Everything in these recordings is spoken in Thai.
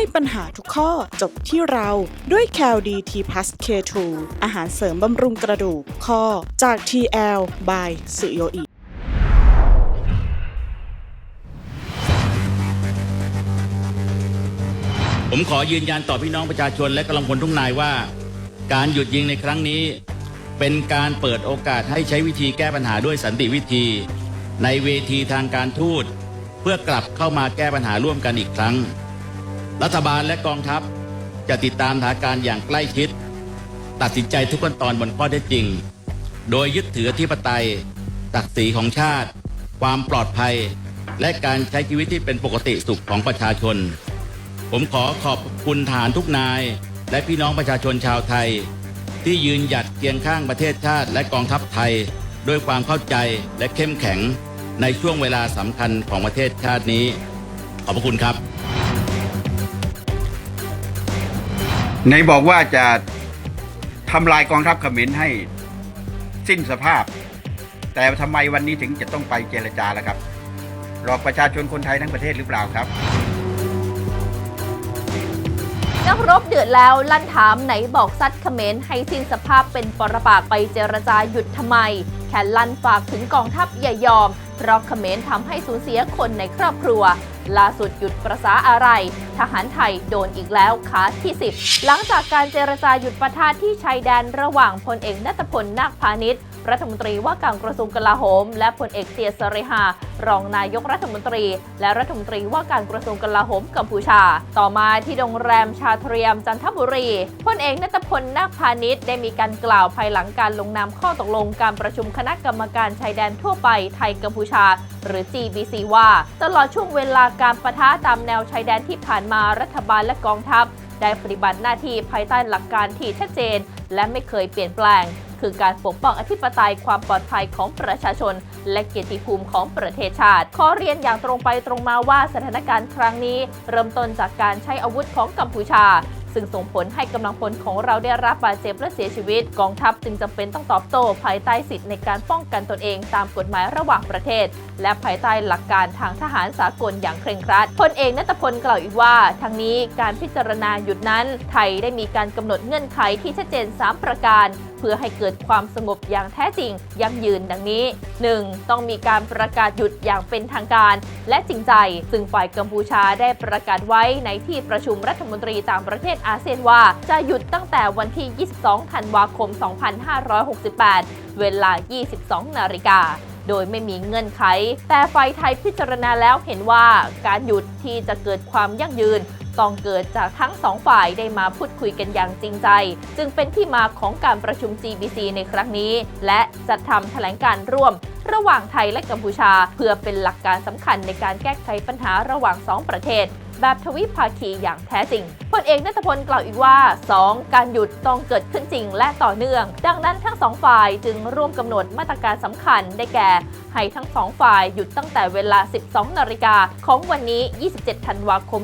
ให้ปัญหาทุกข้อจบที่เราด้วย c a l d t plus K2 อาหารเสริมบำรุงกระดูกข้อจาก TL by สุโยอิผมขอยืนยันต่อพี่น้องประชาชนและกำลังพลทุกนายว่า การหยุดยิงในครั้งนี้ เป็นการเปิดโอกาสให้ใช้วิธีแก้ปัญหาด้วยสันติวิธี ในเวทีทางการทูต เพื่อกลับเข้ามาแก้ปัญหาร่วมกันอีกครั้ง รัฐบาลและกองทัพจะติดตามสถานการณ์อย่างใกล้ชิด ตัดสินใจทุกขั้นตอนบนข้อเท็จจริง โดยยึดถืออธิปไตยศักดิ์ศรีของชาติ ความปลอดภัย และการใช้ชีวิตที่เป็นปกติสุขของประชาชน ผมขอขอบคุณฐานทุกนาย และพี่น้องประชาชนชาวไทย ที่ยืนหยัดเคียงข้างประเทศชาติและกองทัพไทย ด้วยความเข้าใจและเข้มแข็งในช่วงเวลาสำคัญของประเทศชาตินี้ ขอบพระคุณครับ ไหนบอกว่าจะทำลายกองทัพเขมรให้สิ้นสภาพ แต่ทำไมวันนี้ถึงจะต้องไปเจรจาล่ะครับหลอกประชาชนคนไทยทั้งประเทศหรือเปล่าครับ นักรบเดือดแล้วลั่นถามไหนบอกซัดเขมรให้สิ้นสภาพเป็นปรปากไปเจรจาหยุดทำไมแค่ลั่นฝากถึงกองทัพอย่ายอม เพราะเขมรทำให้สูญเสียคนในครอบครัว ล่าสุดหยุดประสาอะไร ทหารไทยโดนอีกแล้วขาที่ 10 หลังจากการเจรจาหยุดปะทะที่ชายแดนระหว่างพลเอกนัตพลนาคพาณิชย์ รัฐมนตรีว่าการกระทรวงกลาโหม และพลเอกเตียสริหารองนายกรัฐมนตรี และรัฐมนตรีว่าการกระทรวงกลาโหมกัมพูชา ต่อมาที่โรงแรมชาเทรียมจันทบุรีพลเอกนัทพลนาคพาณิชย์ได้มีการกล่าวภายหลังการลงนามข้อตกลงการประชุมคณะกรรมการชายแดนทั่วไปไทยกัมพูชา หรือ GBC ว่า ตลอดช่วงเวลาการปะทะตามแนวชายแดนที่ผ่านมารัฐบาลและกองทัพ ได้ปฏิบัติหน้าที่ภายใต้หลักการที่ชัดเจน และไม่เคยเปลี่ยนแปลง คือการปกป้องอธิปไตยความปลอดภัยของประชาชน และเกียรติภูมิของประเทศชาติ ขอเรียนอย่างตรงไปตรงมาว่าสถานการณ์ครั้งนี้ เริ่มต้นจากการใช้อาวุธของกัมพูชา ซึ่งส่งผลให้กำลังพลของเราได้รับบาดเจ็บและเสียชีวิต กองทัพจึงจำเป็นต้องตอบโต้ภายใต้สิทธิในการป้องกันตนเองตามกฎหมายระหว่างประเทศ และภายใต้หลักการทางทหารสากลอย่างเคร่งครัดพลเอกนัตพลกล่าวอีกว่าทางนี้การพิจารณาหยุดนั้น ไทยได้มีการกำหนดเงื่อนไขที่ชัดเจน 3 ประการ เพื่อให้เกิดความสงบอย่างแท้จริงยั่งยืนดังนี้ 1. ต้องมีการประกาศหยุดอย่างเป็นทางการ และจริงใจ ซึ่งฝ่ายกัมพูชาได้ประกาศไว้ในที่ประชุมรัฐมนตรีต่างประเทศอาเซียนว่าจะหยุดตั้งแต่วันที่ 22 ธันวาคม 2568 เวลา 22 นาฬิกาโดยไม่มีเงื่อนไข แต่ฝ่ายไทยพิจารณาแล้วเห็นว่าการหยุดที่จะเกิดความยั่งยืน ต้องเกิดจากทั้งสองฝ่ายได้มาพูดคุยกันอย่างจริงใจ จึงเป็นที่มาของการประชุม GBC ในครั้งนี้ และจัดทำแถลงการร่วม ระหว่างไทยและกัมพูชา เพื่อเป็นหลักการสำคัญในการแก้ไขปัญหาระหว่างสองประเทศ แบบทวิภาคีอย่างแท้จริงพลเอกนัทพลกล่าวอีกว่า 2. การหยุดต้องเกิดขึ้นจริงและต่อเนื่อง ดังนั้นทั้งสองฝ่ายจึงร่วมกำหนดมาตรการสำคัญได้แก่ ให้ทั้งสองฝ่ายหยุดตั้งแต่เวลา 12 นาฬิกาของวันนี้ 27 ธันวาคม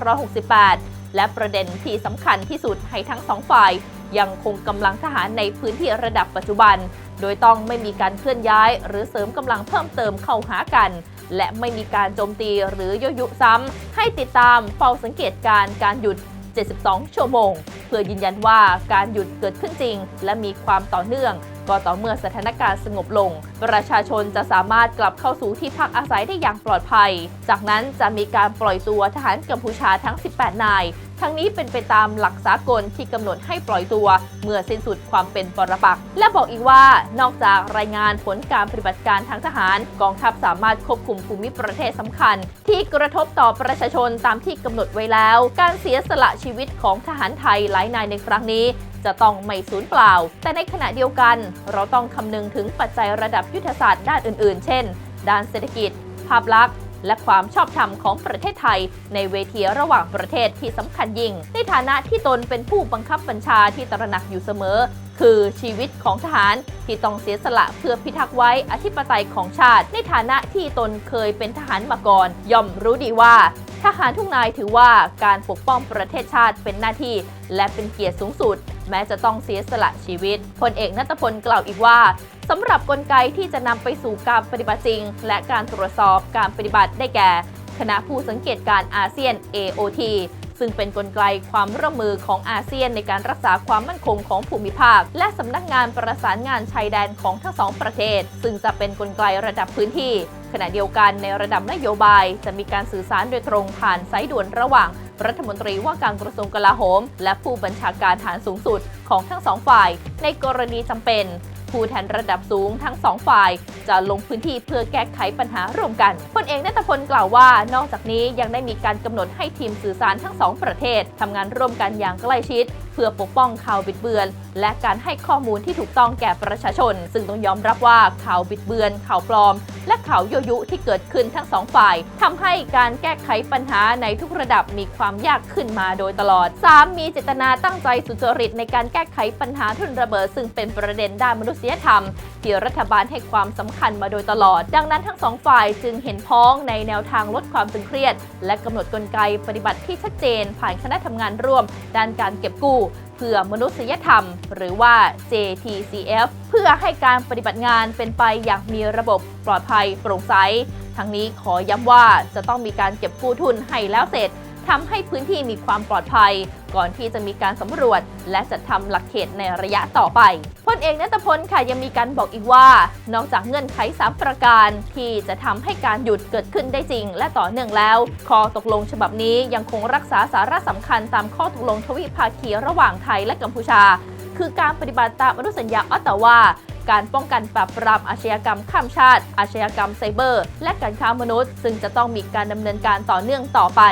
2568 และประเด็นที่สำคัญที่สุดให้ทั้งสองฝ่าย ยังคงกำลังทหารในพื้นที่ระดับปัจจุบัน โดยต้องไม่มีการเคลื่อนย้าย หรือเสริมกำลังเพิ่มเติมเข้าหากัน และไม่มีการโจมตีหรือยุยุซ้ำ ให้ติดตามเฝ้าสังเกตการ์การหยุด 72 ชั่วโมง เพื่อยืนยันว่าการหยุดเกิดขึ้นจริง และมีความต่อเนื่องก็ต่อเมื่อสถานการณ์สงบลง ประชาชนจะสามารถกลับเข้าสู่ที่พักอาศัยได้อย่างปลอดภัย จากนั้นจะมีการปล่อยตัวทหารกัมพูชาทั้ง 18 นาย ทั้งนี้เป็นไปตามหลักสากลที่กำหนดให้ปล่อยตัว เมื่อสิ้นสุดความเป็นปรปักษ์และบอกอีกว่านอกจากรายงานผลการปฏิบัติการทางทหาร กองทัพสามารถควบคุมภูมิประเทศสำคัญ ที่กระทบต่อประชาชนตามที่กำหนดไว้แล้ว การเสียสละชีวิตของทหารไทยหลายนายในครั้งนี้จะต้องไม่สูญเปล่า แต่ในขณะเดียวกัน เราต้องคำนึงถึงปัจจัยระดับยุทธศาสตร์ด้านอื่น ๆ เช่น ด้านเศรษฐกิจ ภาพลักษณ์ และความชอบธรรมของประเทศไทย ในเวทีระหว่างประเทศที่สำคัญยิ่ง ในฐานะที่ตนเป็นผู้บังคับบัญชาที่ตระหนักอยู่เสมอ คือชีวิตของทหารที่ต้องเสียสละเพื่อพิทักษ์ไว้อธิปไตยของชาติ ในฐานะที่ตนเคยเป็นทหารมาก่อน ย่อมรู้ดีว่า ทหารทุกนายถือว่าการปกป้องประเทศชาติเป็นหน้าที่ และเป็นเกียรติสูงสุด แม้จะต้องเสียสละชีวิตพลเอกนัตพลกล่าวอีกว่าสำหรับกลไกที่จะนำไปสู่การปฏิบัติจริง และการตรวจสอบการปฏิบัติได้แก่ คณะผู้สังเกตการอาเซียน AOT ซึ่งเป็นนกลไกความร่วมมือของอาเซียนในการรักษาความมั่นคงของภูมิภาค และสำนักงานประสานงานชายแดนของทั้งสองประเทศ ซึ่งจะเป็นนกลไกระดับพื้นที่ ขณะเดียวกันในระดับนโยบาย จะมีการสื่อสารโดยตรงผ่านสายด่วนระหว่าง รัฐมนตรีว่าการกระทรวงกลาโหม และผู้บัญชาการฐานสูงสุดของทั้งสองฝ่าย ในกรณีจำเป็น ผู้แทนระดับสูงทั้งสองฝ่าย จะลงพื้นที่เพื่อแก้ไขปัญหาร่วมกันพลเอกนัตพลกล่าวว่า นอกจากนี้ยังได้มีการกำหนดให้ทีมสื่อสารทั้งสองประเทศทำงานร่วมกันอย่างใกล้ชิดเพื่อปกป้องข่าวบิดเบือน และการให้ข้อมูลที่ถูกต้องแก่ประชาชน ซึ่งต้องยอมรับว่าข่าวบิดเบือน ข่าวปลอม และข่าวยั่วยุที่เกิดขึ้นทั้งสองฝ่ายทำให้การแก้ไขปัญหาในทุกระดับมีความยากขึ้นมาโดยตลอด 3. มีเจตนาตั้งใจสุจริตในการแก้ไขปัญหาทุนระเบิด ซึ่งเป็นประเด็นด้านมนุษยธรรมที่รัฐบาลให้ความสำคัญมาโดยตลอด ดังนั้นทั้งสองฝ่ายจึงเห็นพ้องในแนวทางลดความตึงเครียด และกำหนดกลไกปฏิบัติที่ชัดเจน ผ่านคณะทำงานร่วม ด้านการเก็บกู้เพื่อมนุษยธรรม หรือว่า JTCF เพื่อให้การปฏิบัติงานเป็นไปอย่างมีระบบปลอดภัยโปร่งใส ทั้งนี้ขอย้ำว่าจะต้องมีการเก็บกู้ทุนให้แล้วเสร็จ ทำให้พื้นที่มีความปลอดภัย ก่อนที่จะมีการสำรวจ และจัดทำหลักเขตในระยะต่อไปพลเอกนัตพลค่ะยังมีการบอกอีกว่า นอกจากเงื่อนไข3ประการที่จะทำให้การหยุดเกิดขึ้นได้จริง และต่อเนื่องแล้วข้อตกลงฉบับนี้ยังคงรักษาสาระสำคัญตามข้อตกลงทวิภาคีระหว่างไทยและกัมพูชา คือการปฏิบัติตามอนุสัญญาออตตาวา การป้องกันปราบปรามอาชญากรรมข้ามชาติ อาชญากรรมไซเบอร์ และการค้ามนุษย์ ซึ่งจะต้องมีการดำเนินการต่อเนื่องต่อไป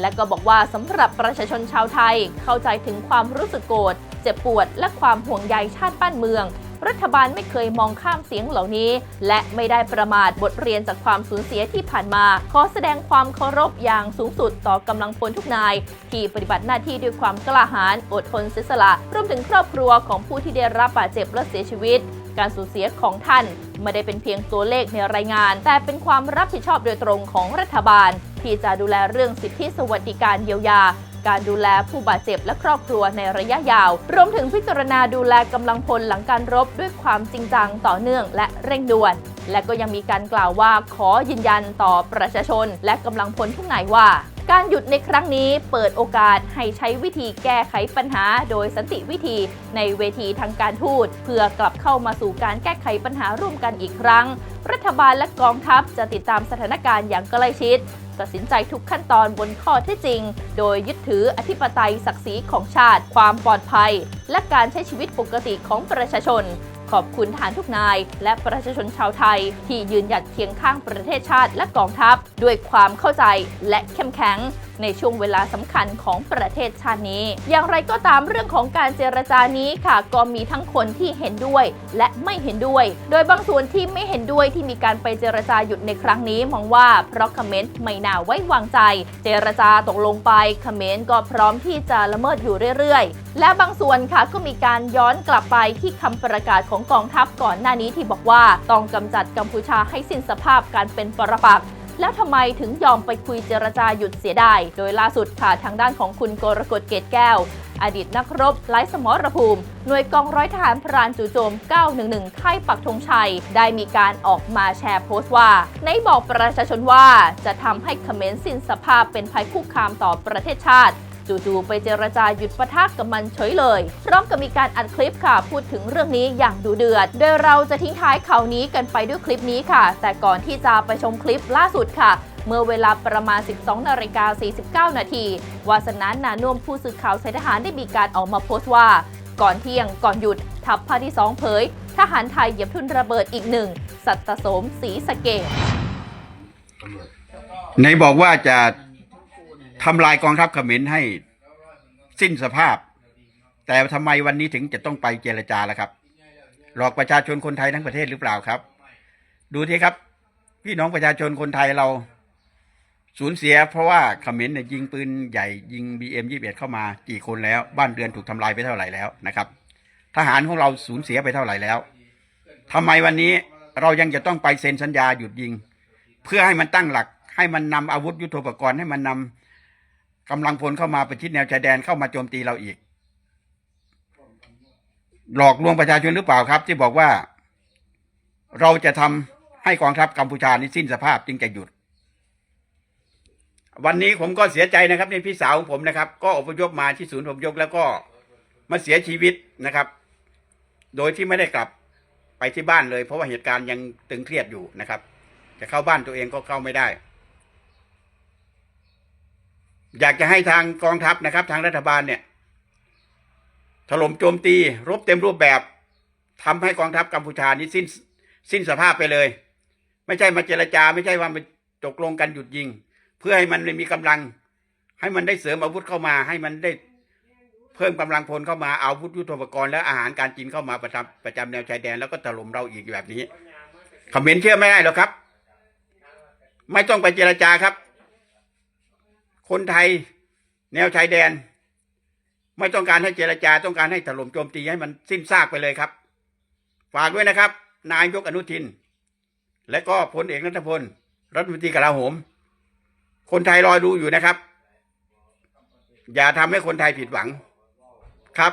และก็บอกว่าสำหรับประชาชนชาวไทย เข้าใจถึงความรู้สึกโกรธเจ็บปวด และความห่วงใยชาติบ้านเมืองรัฐบาลไม่เคยมองข้ามเสียงเหล่านี้ และไม่ได้ประมาทบทเรียนจากความสูญเสียที่ผ่านมา ขอแสดงความเคารพอย่างสูงสุดต่อกำลังพลทุกนาย ที่ปฏิบัติหน้าที่ด้วยความกล้าหาญอดทนเสียสละรวมถึงครอบครัวของผู้ที่ได้รับบาดเจ็บและเสียชีวิต การสูญเสียของท่านไม่ได้เป็นเพียงตัวเลขในรายงาน แต่เป็นความรับผิดชอบโดยตรงของรัฐบาล ที่จะดูแลเรื่องสิทธิสวัสดิการเยียวยา การดูแลผู้บาดเจ็บและครอบครัวในระยะยาว รวมถึงพิจารณาดูแลกำลังพลหลังการรบด้วยความจริงจังต่อเนื่องและเร่งด่วน และก็ยังมีการกล่าวว่าขอยืนยันต่อประชาชน และกำลังพลทุกนายว่า การหยุดในครั้งนี้เปิดโอกาสให้ใช้วิธีแก้ไขปัญหา โดยสันติวิธีในเวทีทางการทูตเพื่อกลับเข้ามาสู่การแก้ไขปัญหาร่วมกันอีกครั้ง รัฐบาลและกองทัพจะติดตามสถานการณ์อย่างใกล้ชิดตัดสินใจทุกขั้นตอนบนข้อเท็จจริง โดยยึดถืออธิปไตยศักดิ์ศรีของชาติ ความปลอดภัย และการใช้ชีวิตปกติของประชาชน ขอบคุณฐานทุกนาย และประชาชนชาวไทย ที่ยืนหยัดเคียงข้างประเทศชาติและกองทัพ ด้วยความเข้าใจและเข้มแข็งในช่วงเวลาสำคัญของประเทศชาตินี้ อย่างไรก็ตามเรื่องของการเจรจานี้ค่ะ ก็มีทั้งคนที่เห็นด้วยและไม่เห็นด้วย โดยบางส่วนที่ไม่เห็นด้วยที่มีการไปเจรจาหยุดในครั้งนี้มองว่าเพราะเขมรไม่น่าไว้วางใจ เจรจาตกลงไปเขมรก็พร้อมที่จะละเมิดอยู่เรื่อย ๆ และบางส่วนค่ะก็มีการย้อนกลับไปที่คำประกาศของกองทัพก่อนหน้านี้ที่บอกว่าต้องกำจัดกัมพูชาให้สิ้นสภาพการเป็นปรปักษ์แล้วทำไมถึงยอมไปคุยเจรจาหยุดเสียได้ โดยล่าสุดค่ะทางด้านของคุณกรกฎเกตแก้ว อดีตนักรบไร้สมรภูมิ หน่วยกองร้อยทหารพรานจู่โจม 911 ค่ายปักธงชัย ได้มีการออกมาแชร์โพสต์ว่า ในบอกประชาชนว่าจะทำให้เขมรสิ้นสภาพเป็นภัยคุกคามต่อประเทศชาติ จู่ๆไปเจรจาหยุดปะทะกกับมันเฉยเลย พร้อมกับมีการอัดคลิปค่ะ พูดถึงเรื่องนี้อย่างดูเดือด โดยเราจะทิ้งท้ายข่าวนี้กันไปด้วยคลิปนี้ค่ะ แต่ก่อนที่จะไปชมคลิปล่าสุดค่ะเมื่อเวลาประมาณ 12 นาฬิกา 49 นาที วาสนานานุ่มผู้สื่อข่าวสายทหารได้มีการออกมาโพสต์ว่า ก่อนเที่ยงก่อนหยุด ทัพภาคที่ 2 เผย ทหารไทยเหยียบทุนระเบิดอีกหนึ่ง สัตตโสมศรีสะเกดไหนบอกว่าจะ ทำลายกองทัพเขมรให้สิ้นสภาพ แต่ทำไมวันนี้ถึงจะต้องไปเจรจาล่ะครับ หลอกประชาชนคนไทยทั้งประเทศหรือเปล่าครับ ดูทีครับ พี่น้องประชาชนคนไทยเราสูญเสีย เพราะว่าเขมรเนี่ยยิงปืนใหญ่ยิงบีเอ็มยี่สิบเอ็ดเข้ามากี่คนแล้ว บ้านเรือนถูกทำลายไปเท่าไหร่แล้วนะครับ ทหารของเราสูญเสียไปเท่าไหร่แล้วทำไมวันนี้เรายังจะต้องไปเซ็นสัญญาหยุดยิง เพื่อให้มันตั้งหลัก ให้มันนำอาวุธยุโทโธปกรณ์ให้มันนำ กำลังพลเข้ามาประชิดแนวชายแดนเข้ามาโจมตีเราอีก หลอกลวงประชาชนหรือเปล่าครับ ที่บอกว่า เราจะทำให้กองทัพกัมพูชานี้สิ้นสภาพจึงจะหยุด วันนี้ผมก็เสียใจนะครับในพี่สาวของผมนะครับ ก็อพยพมาที่ศูนย์อพยพแล้วก็มาเสียชีวิตนะครับ โดยที่ไม่ได้กลับไปที่บ้านเลย เพราะว่าเหตุการณ์ยังตึงเครียดอยู่นะครับ จะเข้าบ้านตัวเองก็เข้าไม่ได้ อยากจะให้ทางกองทัพนะครับ ทางรัฐบาลเนี่ยถล่มโจมตีรบเต็มรูปแบบทำให้กองทัพกัมพูชานี้สิ้นสิ้นสภาพไปเลย ไม่ใช่มาเจรจา ไม่ใช่ว่ามาตกลงกันหยุดยิง เพื่อให้มันมีกำลัง ให้มันได้เสริมอาวุธเข้ามา ให้มันได้เพิ่มกำลังพลเข้ามาเอาวุธยุทโธปกรณ์และอาหารการกินเข้ามาประจำประจำแนวชายแดนแล้วก็ถล่มเราอีกแบบนี้คอมเขมรเชื่อไม่ได้หรอกครับ ไม่ต้องไปเจรจาครับ คนไทยแนวชายแดน ไม่ต้องการให้เจรจาต้องการให้ถล่มโจมตีให้มันสิ้นซากไปเลยครับ ฝากด้วยนะครับ นายกอนุทิน และก็พลเอกนัทพล รัฐมนตรีกลาโหม คนไทยรอดูอยู่นะครับ อย่าทำให้คนไทยผิดหวังครับ